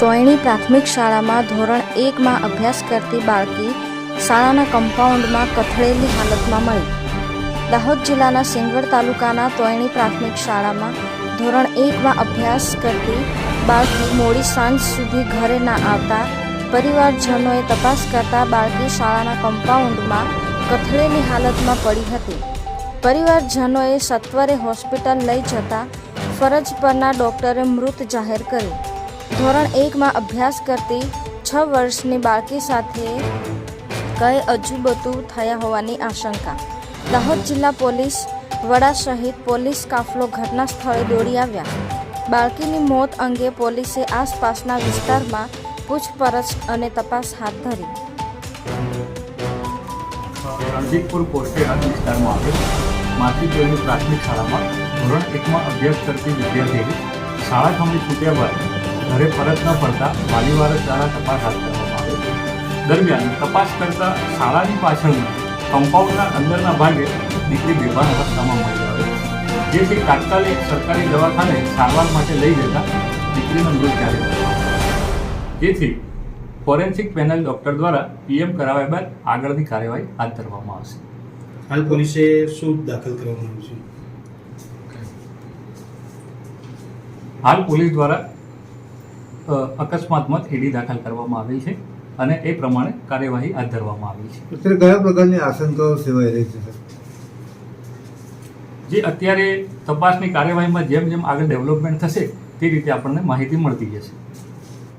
તોયણી પ્રાથમિક શાળામાં ધોરણ એકમાં અભ્યાસ કરતી બાળકી શાળાના કમ્પાઉન્ડમાં કથળેલી હાલતમાં મળી. દાહોદ જિલ્લાના સિંગવડ તાલુકાના તોયણી પ્રાથમિક શાળામાં ધોરણ એકમાં અભ્યાસ કરતી બાળકી મોડી સાંજ સુધી ઘરે ના આવતા પરિવારજનોએ તપાસ કરતા બાળકી શાળાના કમ્પાઉન્ડમાં કથળેલી હાલતમાં પડી હતી. પરિવારજનોએ સત્વરે હોસ્પિટલ લઈ જતા ફરજ પરના ડોક્ટરે મૃત જાહેર કરી ધોરણ એકમાં અભ્યાસ કરતી છ વર્ષની બાળકી સાથે કઈ અજુબતું થયા હોવાની આશંકા. દાહોદ જિલ્લા પોલીસ વડા સહિત પોલીસ કાફલો ઘટના સ્થળે દોડી આવ્યા. બાળકીની મોત અંગે પોલીસે આસપાસના વિસ્તારમાં પૂછપરછ અને તપાસ હાથ ધરી. રણજીતપુર પોસ્ટે વિસ્તારમાં આવેલ માતૃદેવની પ્રાથમિક શાળામાં ધોરણ એકમાં અભ્યાસ કરતી વિદ્યાર્થીની શાળા ખમી છૂટ્યા બાદ ઘરે પરત ન પડતા વાલીવારસ દ્વારા તપાસ હાથ ધરવામાં આવેલ દરમિયાન તપાસ કરતા શાળાની પાછળના કમ્પાઉન્ડના અંદરના ભાગે દીકરી બેભાન અવસ્થામાં મળી આવે જેથી તાત્કાલિક સરકારી દવાખાને સારવાર માટે લઈ જતા દીકરીનો મૃત જાહેર જેથી ફોરેન્સિક પેનલ ડોક્ટર દ્વારા પીએમ કરાવ્યા બાદ આગળની કાર્યવાહી હાથ ધરવામાં આવશે. હાલ પોલીસે શું દાખલ કરવામાં આવ્યું છે? હાલ પોલીસ દ્વારા અકસ્માતમાં એડી દાખલ કરવામાં આવી છે અને એ પ્રમાણે કાર્યવાહી હાથ ધરવામાં આવી છે. અત્યારે કયા પ્રકારની આશંકાઓ સેવાઈ રહી છે જે અત્યારે તપાસની કાર્યવાહીમાં જેમ જેમ આગળ ડેવલપમેન્ટ થશે તે રીતે આપણને માહિતી મળતી જશે.